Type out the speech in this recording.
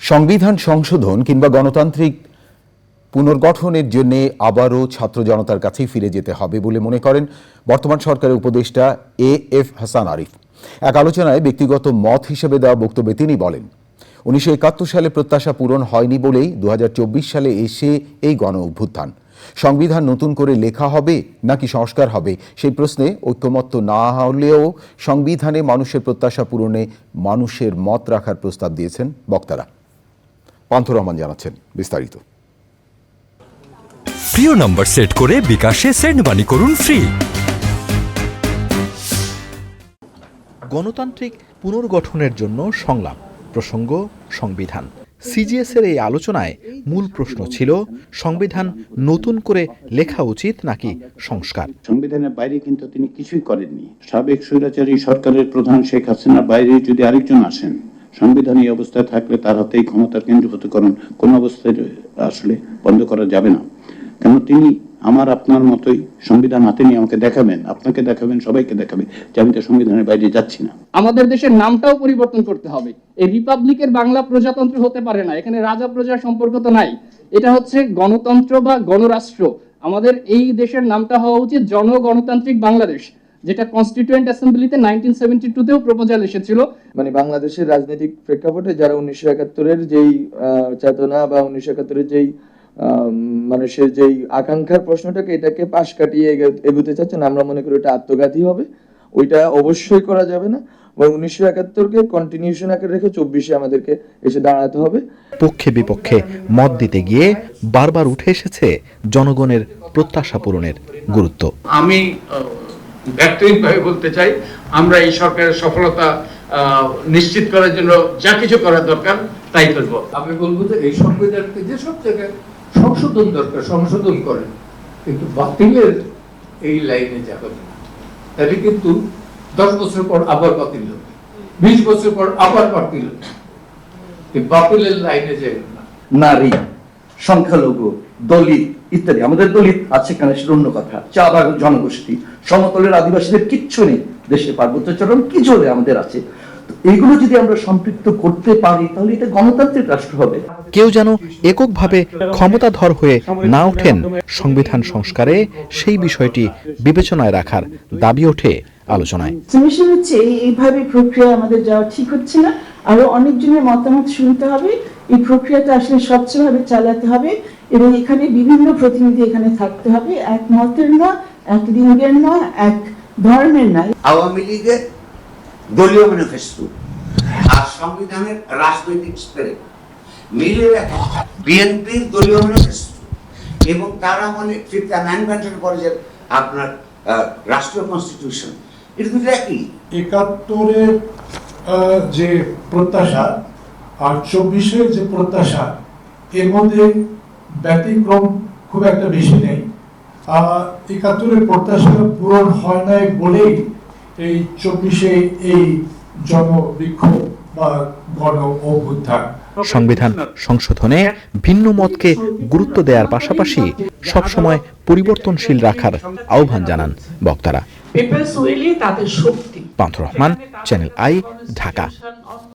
সংবিধান সংশোধন কিংবা গণতান্ত্রিক পুনর্গঠনের জন্য আবারও ছাত্র জনতার কাছেই ফিরে যেতে হবে বলে মনে করেন বর্তমান সরকারের উপদেষ্টা এ এফ হাসান আরিফ। এক আলোচনায় ব্যক্তিগত মত হিসেবে দেওয়া বক্তব্যে তিনি বলেন, উনিশশো একাত্তর সালে প্রত্যাশা পূরণ হয়নি বলেই দু হাজার চব্বিশ সালে এসে এই গণ অভ্যুত্থান। সংবিধান নতুন করে লেখা হবে নাকি সংস্কার হবে সেই প্রশ্নে ঐক্যমত্য না হলেও সংবিধানে মানুষের প্রত্যাশা পূরণে মানুষের মত রাখার প্রস্তাব দিয়েছেন বক্তারা। পান্থ রহমান জানাচ্ছেন বিস্তারিত। প্রিয় নম্বর সেট করে বিকাশে সেন্ড মানি করুন ফ্রি। গণতান্ত্রিক পুনর্গঠনের জন্য সংলাপ প্রসঙ্গ সংবিধান। সিজিএস এর এই আলোচনায় মূল প্রশ্ন ছিল সংবিধান নতুন করে লেখা উচিত নাকি সংস্কার? সংবিধানের বাইরে কিন্তু তিনি কিছুই করেননি। সাবেক স্বৈরাচারী সরকারের প্রধান শেখ হাসিনার বাইরে যদি আরেকজন আসেন সংবিধান এই অবস্থায় থাকলে তার হাতেই ক্ষমতার কেন্দ্রীভূতকরণ কোনো অবস্থায় আসলে বন্ধ করা যাবে না। কেন তিনি আমার, আপনার মতোই সংবিধান হাতে নিয়ে আমাকে দেখাবেন? আপনাকে দেখাবেন, সবাইকে দেখাবেন যে আমি তো সংবিধানের বাইরে যাচ্ছি না। আমাদের দেশের নামটাও পরিবর্তন করতে হবে। এই রিপাবলিকের বাংলা প্রজাতন্ত্র হতে পারে না। এখানে রাজা প্রজার সম্পর্ক তো নাই। এটা হচ্ছে গণতন্ত্র বা গণরাষ্ট্র। আমাদের এই দেশের নামটা হওয়া উচিত জনগণতান্ত্রিক বাংলাদেশ। যেটা কনস্টিটিউয়েন্ট অ্যাসেম্বলিতে নাইনটিন সেভেন্টি টুতেও প্রপোজাল এসেছিল। মানে বাংলাদেশের রাজনৈতিক প্রেক্ষাপটে যারা উনিশশো একাত্তরের যেই চেতনা বা উনিশশো একাত্তরের যেই মানুষের যেই আকাঙ্ক্ষার প্রশ্নটাকে এটাকে পাশ কাটিয়ে এগে- এগোতে চাচ্ছেন আমরা মনে করি ওটা আত্মঘাতী হবে। ওইটা অবশ্যই করা যাবে না। এবং উনিশশো একাত্তরকে কন্টিনিউশন আকারে রেখে চব্বিশে আমাদেরকে এসে দাঁড়াতে হবে। পক্ষে বিপক্ষে মত দিতে গিয়ে বারবার উঠে এসেছে জনগণের প্রত্যাশা পূরণের গুরুত্ব। আমি ব্যক্তিগতভাবে বলতে চাই আমরা এই সরকারের সফলতা নিশ্চিত করার জন্য যা কিছু করার দরকার তাই করব। আমি বলব যে এই সংবিধানকে যে সব জায়গায় সংশোধন দরকার সংশোধন করেন কিন্তু বাতিলের এই লাইনে যাবেন না। তাহলে কিন্তু দশ বছর পর আবার বাতিল হবে। বিশ বছর পর আবার বাতিল হবে। এই বাতিলের লাইনে যাবেন না। নারী সংখ্যালঘু দলিত ইত্যাদি। আমাদের দলিত আছে কেন সেটা অন্য কথা। চা বাগান জনগোষ্ঠী সমতলের আদিবাসীদের কিচ্ছু নেই। দেশে পার্বত্য চরম কি চলে আমাদের আছে? এইগুলো যদি আমরা সম্পৃক্ত করতে পারি তাহলে এটা গণতান্ত্রিক রাষ্ট্র হবে। কেউ যেন এককভাবে ক্ষমতাধর হয়ে না ওঠেন সংবিধান সংস্কারে সেই বিষয়টি বিবেচনায় রাখার দাবি ওঠে আলোচনায়। সমস্যা হচ্ছে এইভাবে প্রক্রিয়া আমাদের যাওয়া ঠিক হচ্ছে না। আরও অনেকজনের মতামত শুনতে হবে। এই প্রক্রিয়াটা আসলে স্বচ্ছভাবে চালাতে হবে। এবং এখানে বিভিন্ন প্রতিনিধি এখানে থাকতে হবে। এক মতের না এক লিঙ্গের না এক ধর্মের না আওয়ামী লীগের দলীয় ম্যানিফেস্টো আর সংবিধানের রাজনৈতিক স্পিরিট মিলে রেখে বিএনপির দলীয় ম্যানিফেস্টো এবং তারা মানে ফিফথ অ্যামেন্ডমেন্টের পরে যে আপনার আহ, রাষ্ট্রীয় কনস্টিটিউশন এটা দুটো একই। একাত্তরের আহ, যে প্রত্যাশা আর চব্বিশের যে প্রত্যাশা এর মধ্যে ব্যতিক্রম খুব একটা বেশি নেই। একাত্তরের প্রত্যাশা পূরণ হয় নাই বলেই এই চব্বিশে এই জনবিক্ষোভ বা গণ অভ্যুত্থান। সংবিধান সংশোধনে ভিন্ন মতকে গুরুত্ব দেওয়ার পাশাপাশি সবসময় পরিবর্তনশীল রাখার আহ্বান জানান বক্তারা। Pantha Rahman Channel I Dhaka.